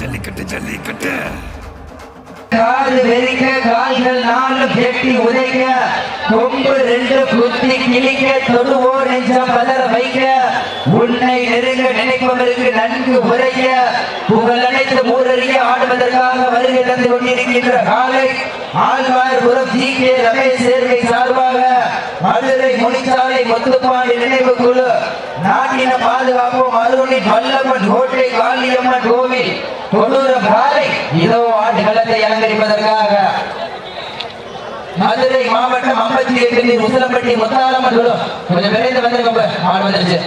ஜல்லிக்கட்டு ஜல்லிக்கட்டு. காது வெறிக்க கால்கள் நாலு கெட்டி உதைக்க கொம்பு ரெண்டு குத்தி கிழிக்க தொடுவோ நெஞ்சம் பதற வைக்க உன்னை நெருங்க நினைப்பவருக்கு நன்கு உரைக்க புகழ் அனைத்து ஆடுவதற்காக வருகை தந்து கொண்டிருக்கின்ற காலை ஆழ்வார்புரம் ஜி கே ரமேஷ் சேர்வை சார்பாக மதுரை முனிச்சாலை முத்துப்பாண்டி நினைவு குழு நாட்டின பாதுகாப்போம் அருணி வல்லம்மன் கோட்டை காளியம்மன் கோவில் தொண்ணூறு காலை இதோ ஆடுகளத்தை அலங்கரிப்பதற்காக. மதுரை மாவட்டம் ஐம்பத்தி எட்டு உசிலம்பட்டி முத்தாலம்மன் குழு கொஞ்சம் விரைந்து வந்திருக்கோம் ஆடு வந்துருச்சு.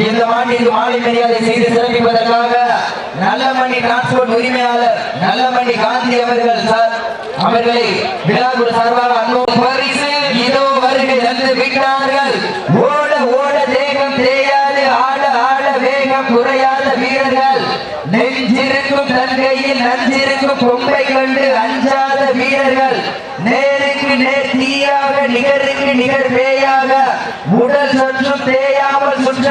இந்த ஆண்டிற்கு மாலை மரியாதை செய்து சிறப்பிப்பதற்காக நல்லமணி டிரான்ஸ்போர்ட் உரிமையாளர் நல்லமணி காந்தி அவர்கள் சார் அவர்களை விழாக்குழு சார்பாக அன்பு பரிசு இதோ வருகை தந்து விட்டார்கள். ஓட ஓட தேகம் தேயாது ஆட ஆட வேகம் குறையாத வீரர்கள். நெஞ்சிருக்கும் தங்கையில் நஞ்சிருக்கும் பொம்பை கண்டு அஞ்சாத வீரர்கள். நேரில் நேர் நிகர் பேயாக. உடல் சற்றும் தேயாமல் சுற்ற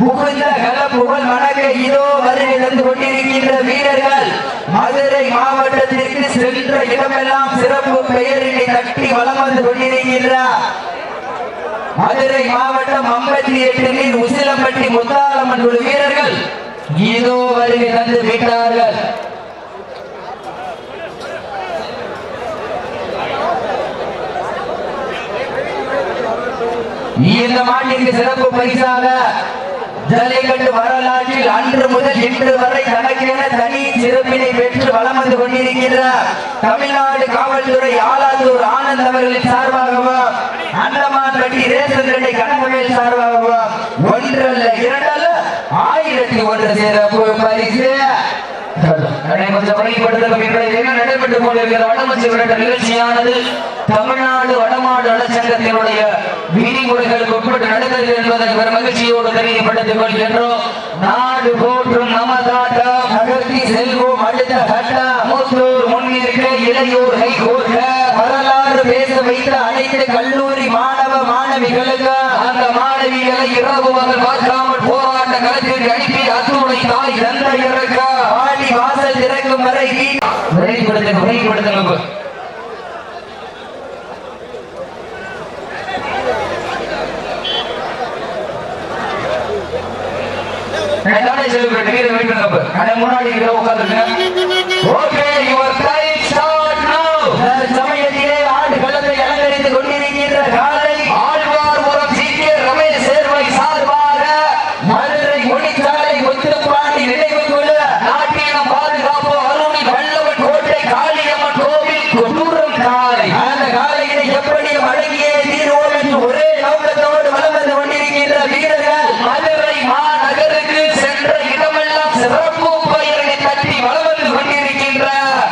புகுந்த கல புகழ் மணக்க இதோ வருகை கொண்டிருக்கின்ற வீரர்கள். மதுரை மாவட்டத்திற்கு சென்ற இடமெல்லாம் சிறப்பு பெயரினை தட்டி வலம் வந்து கொண்டிருக்கின்றார் மதுரை மாவட்டம் ஐம்பத்தி எட்டில் உசிலம்பட்டி முத்தாலம்மன் குழு வீரர்கள். இதோ வருகை தந்து விட்டார்கள். இந்த மாட்டிற்கு சிறப்பு பரிசாக ஜல்லிக்கட்டு வரலாற்றில் அன்று முதல் இன்று வரை தனக்கென தனி சிறப்பினை பெற்று வளம் வந்து கொண்டிருக்கின்ற தமிழ்நாடு காவல்துறை ஆலாந்தூர் ஆனந்த் அவர்களின் சார்பாகவும் அந்தமான் பட்டி ரேசன் கடை கனகவேல் சார்பாகவும் ஒன்றல்ல இரண்டல்ல ஆயிரத்தி ஒன்று சிறப்பு பரிசு. கொஞ்சம் நடைபெற்று கொண்டிருக்கிற வடமச்சு விரட்ட நிகழ்ச்சியானது தமிழ்நாடு வடமாடு நலச்சங்கத்தினுடைய விதிமுறைகளுக்கு உட்பட்டு நடந்தது என்பதை பெரும் மகிழ்ச்சியோடு தெரியப்படுத்திக் கொள்கின்றோம். நாடு போற்றும் நமதாட்டம் நகர்த்தி செல்வோம் அடுத்த கட்டம் மூத்தூர் முன்னிற்க இளையோர் வரலாறு பேச வைத்த அனைத்து கல்லூரி மாணவ மாணவிகளுக்கு அந்த மாணவிகளை இரவு பகல் பார்க்காமல் போராட்ட களத்திற்கு அனுப்பி அத்துணை தாய் தந்தை இறக்க வாசல் திறக்கும் வரை விரைவுபடுத்துங்க விரைவுபடுத்துங்க எல்லாரும் செலிபிரேட் வீர வெயிட் கப் கடை முன்னாடி இருக்கிற உட்கார்ந்துருங்க okay your time start now சமயத்திலே ஆடு களத்தை அலங்கரித்து கொண்டிருக்கின்ற காலை ஆழ்வார்புரம் சி கே ரமேஷ் சேர்வை சார்பாக மதுரை முடிச்சாலை முத்துப்பாண்டி நினைவு கொள்ள நாட்டியம் பாதுகாப்பு அருணி வல்லவன் கோட்டை காளியம்மன் கோவில் கொடூரம் காலை அந்த காலையினை எப்படி அடங்கிய தீர்வோம் என்று ஒரே நோக்கத்தோடு வலம் வந்து கொண்டிருக்கின்ற வீரர்கள் மதுரை மாநகருக்கு சென்ற இடமெல்லாம் சிறப்பு பெயரை தட்டி வலம் வந்து கொண்டிருக்கின்ற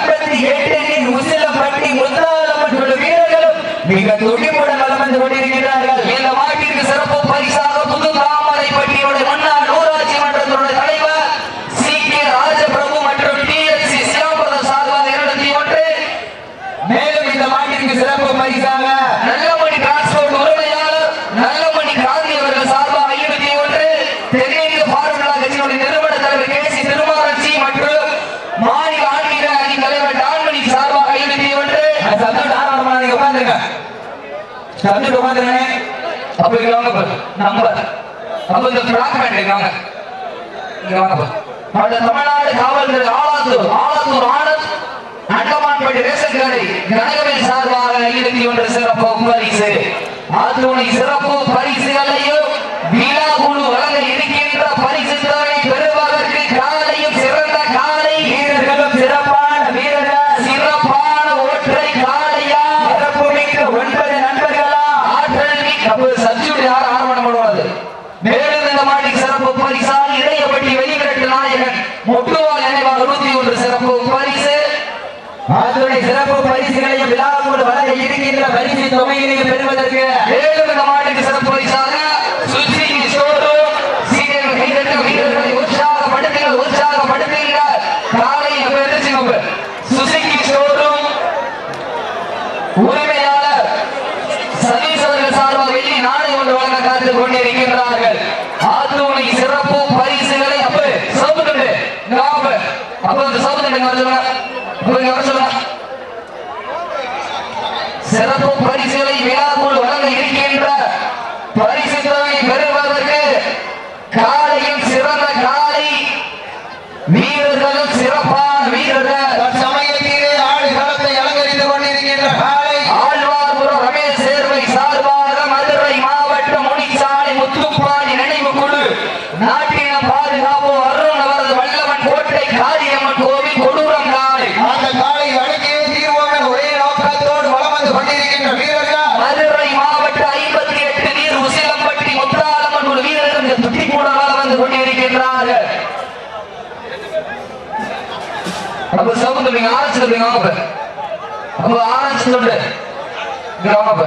ஐம்பத்தி எட்டின் உசிலப்பட்டி முத்தாலம்மன் குழு வீரர்களும் மிக துடிப்புடன் வலம் வந்து கொண்டிருக்கிறார்கள் இந்த மாட்டிற்கு சிறப்பு பரிசாக புது தாமரைப்பட்டியுடைய முன்னாள் ஊராட்சி மன்றத்தினுடைய தலைவர் சி கே ராஜபிரபு மற்றும் டி எஸ் சி சிவபிரத சார்பாக இருநூத்தி ஒன்று மேலும் இந்த மாட்டிற்கு சிறப்பு பரிசாக நல்லமணி டிரான்ஸ்போர்ட் உரிமையாளர் நல்லமணி காந்தி அவர்கள் சார்பாக ஐநூத்தி ஒன்று தென்னிந்திய பார்முலா கட்சியினுடைய நிறுவன தலைவர் கே சி திருமாரட்சி மற்றும் மாநில ஆன்மீக அணி தலைவர் டான்மணி சார்பாக ஐநூத்தி ஒன்று சத்தம் ஆரம்பமா நீங்க உட்காந்துருங்க சத்தம் உட்காந்துருங்க அப்ப இங்க வாங்க பாரு. நம்பர் அப்ப இந்த பிளாக் பேண்ட் வாங்க இங்க வாங்க பாரு. தமிழ்நாடு காவல்துறை ஆலாத்தூர் ஆலாத்தூர் ஆனந்த் அண்டமான்பட்டி ரேஷன் கடை கனகவேல் சார்பாக இருபத்தி ஒன்று சிறப்பு பரிசு அத்துணை சிறப்பு பரிசுகளை விழா குழு வழங்க இருக்கின்ற பரிசு தொகை பெறுவதற்கு காலையும் சிறந்த காலை வீரர்களும் சிறப்பான வீரர்கள் சிறப்பான ஒற்றை காலையா சிறப்பு மிக்க ஒன்பது நண்பர்களா ஆற்றல் மிக்க அப்ப சப்ஜூட் யாரும் ஆரம்பம் பண்ணுவாது மேலும் இந்த மாட்டிக்கு சிறப்பு பரிசால் இடையப்பட்டி வெளிவிரட்டு நாயகன் முட்டுவால் நினைவாக நூத்தி ஒன்று சிறப்பு பரிசு அதனுடைய சிறப்பு பரிசுகளையும் விழாவோடு வழங்க இருக்கின்ற பரிசு தொகையினை பெறுவதற்கு மேலும் இந்த மாட்டுக்கு சிறப்பு பரிசாக சுற்றி ஷோரூம் சீனியர் காத்துக் கொண்டிருக்கின்றார்கள் ஆத்துணை சிறப்பு பரிசுகளை அப்ப சோபுண்டு அப்ப அந்த சோபுண்டு வர சொல்லுங்க அப்ப இங்க வர சொல்லுங்க சிறப்பு பரிசுகளை விழாக்குள் வழங்க இருக்கின்ற பரிசு தொகை பெறுவதற்கு காலையில் சிறந்த காலை வீரர்களும் சிறப்பான வீரர்கள் தற்சமயத்திலே ஆடுகளத்தை அலங்கரித்துக் கொண்டிருக்கின்ற காலை ஆழ்வார்புரம் ரமேஷ் சேர்வை சார்பாக மதுரை மாவட்ட முனிச்சாலை முத்துப்பாடி நினைவு குழு நாட்டின பாதுகாப்பு அருண் அவரது வல்லவன் கோட்டை காரியம்மன் கோவில் கொடூரம் காலை அந்த காலை அடக்கியே தீர்வோம் என்ற ஒரே நோக்கத்தோடு வலம் வந்து கொண்டிருக்கின்ற வீரர்கள் மதுரை மாவட்ட ஐம்பத்தி எட்டு நீர் உசிலம்பட்டி முத்தாலம்மன் குழு வீரர்கள் துட்டி கூட வந்து கொண்டிருக்கின்றார்கள் அப்ப சவுண்ட் நீங்க ஆரம்பிச்சு சொல்லுங்க வாங்க அப்ப ஆரம்பிச்சு சொல்லு வாங்க அப்ப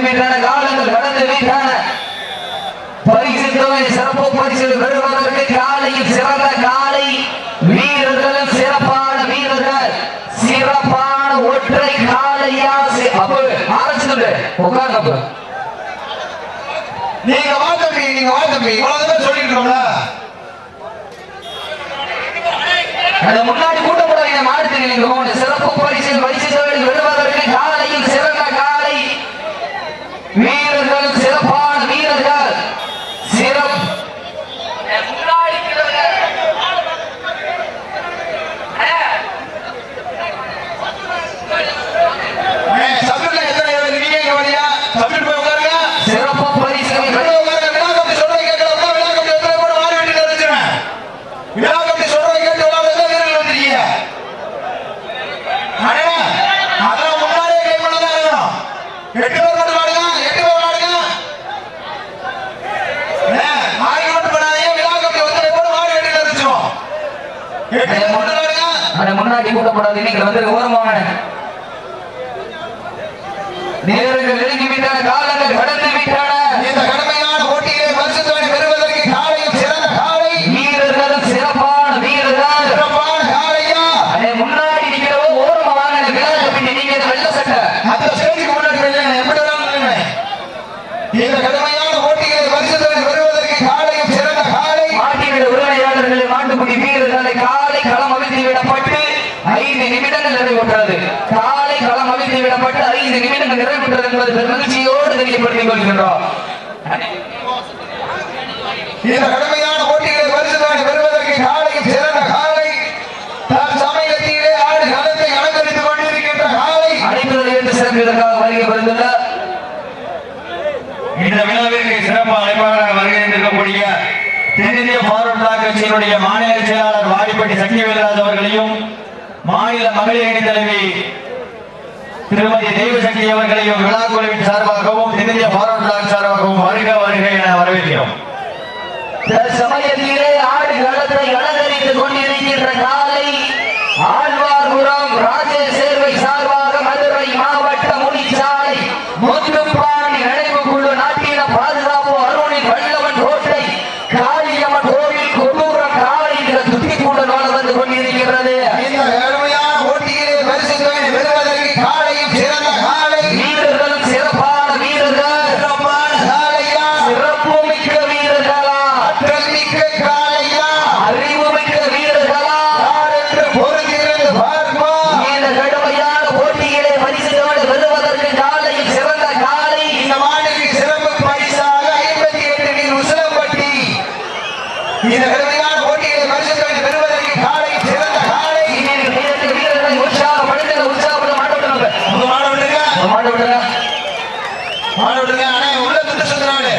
விட்டன காலங்கள் கடந்து விட்டன பரிசு தொகை சிறப்பு பரிசுகள் பெறுவதற்கு காலையில் சிறந்த காலை வீரர்களும் சிறப்பான வீரர்கள் சிறப்பான ஒற்றை காலையா அப்ப ஆரம்பிச்சு உட்கார்ந்து நீங்க வா தம்பி, நீங்க வா தம்பி. இவ்வளவு தூரம் சொல்லிட்டு இருக்கோம்ல. முன்னாடி கூட்டம் கூட இந்த மாடுக்கு நீங்க. சிறப்பு பரிசு பரிசு பெறுவதற்கு காலையில் சிறந்த கண்ணாடி கூட்டப்படாது நீங்க வந்து ஓரமான நேரங்கள் நெருங்கி விட்டன காலங்கள் கடந்து விட்டன இந்த கடுமையான போட்டியிலே பரிசு தொகை பெறுவதற்கு காலையும் சிறந்த காலை வீரர்களும் சிறப்பான வீரர்கள் சிறப்பான காலையா அடே முன்னாடி நிக்கிறவோ ஓரமா வாங்க இந்த விழாக்கு பின்னாடி நீங்க இந்த வெள்ளை சட்டை அந்த ஸ்டேஜுக்கு முன்னாடி வெளியே எப்படி வேணாலும் நில்லுங்க. இந்த கடுமையான போட்டியிலே பரிசு தொகை பெறுவதற்கு காலையும் சிறந்த காலை மாட்டிவிட உரிமையாளர்களை மாட்டுக்குடி வீரர்களை காலை களம் அவிழ்த்து விடப்பட்டு ஐந்து நிமிடங்கள் நிறைவுற்றது காலை களம் அவிழ்த்து விடப்பட்டு ஐந்து நிமிடங்கள் நிறைவுற்றது என்பது பெருமகிழ்ச்சியோடு தெரியப்படுத்திக் கொள்கின்றோம். இந்த கடுமையான போட்டியிலே பரிசு தொகை பெறுவதற்கு காலையும் சிறந்த காலை. தற்சமயத்திலே ஆடு களத்தை அலங்கரித்துக் கொண்டிருக்கின்ற காலை. அழைப்புதல் என்று சிறப்பிற்காக வருகை புரிந்துள்ள இந்த விழாவிற்கு சிறப்பு அழைப்பாளராக வருகை இருக்கக்கூடிய தென்னிந்திய கட்சியினுடைய மாநில செயலாளர் வாடிப்பட்டி சக்தி வேலராஜ் அவர்களையும் மாநில மகளிர் அணி தலைவி திருமதி தெய்வசக்தி அவர்களையும் விழா குழுவின் சார்பாகவும் தென்னிந்திய ஃபார்வர்ட் சார்பாகவும் வருக வருக என வரவேற்கிறோம். சமயத்திலே ஆடு களத்தை அலங்கரித்துக் கொண்டிருக்கின்ற காலை ஆழ்வார்புரம் ராஜேஷ் சேர்வை சார்பாக மதுரை மாவட்ட முடிச்சாலை முத்துப்பாண்டி நினைவு குழு நாட்டின பாதுகாப்பு அருணின் வல்லவன் கோட்டை காளியம்மன் கோவில் கொடூரம் காலை என்ற துத்திக்கூட வந்து கொண்டிருக்கிறது இந்த கடுமையான போட்டியிலே பரிசு தொகை பெறுவதற்கு காலையும் சிறந்த காலை வீரர்களும் சிறப்பான வீரர்கள் சிறப்பான காலையா சிறப்பு மிக்க வீரர்களா ஆற்றல் மிக்க காலையா அறிவு மிக்க வீரர்களா யார் என்று பொறுத்திருந்து பார்ப்போம் இந்த கடுமையான போட்டியிலே பரிசுகளை வெல்லுவதற்கு காலையில் சிறந்த காலை இந்த மாநில சிறப்பு பரிசாக ஐம்பத்தி எட்டு நீர் உசிலம்பட்டி இந்த கடுமையான போட்டியிலே பரிசுகளை பெறுவதற்கு காலை சிறந்த காலை இன்னொரு வீரருக்கு வீரர்களை உற்சாகப்படுத்துங்க உற்சாகப்பட மாட்டோம் உங்க மாட விடுங்க விடுங்க. மாட விடுங்க. ஆனா உள்ள துட்டு சுத்துறாரு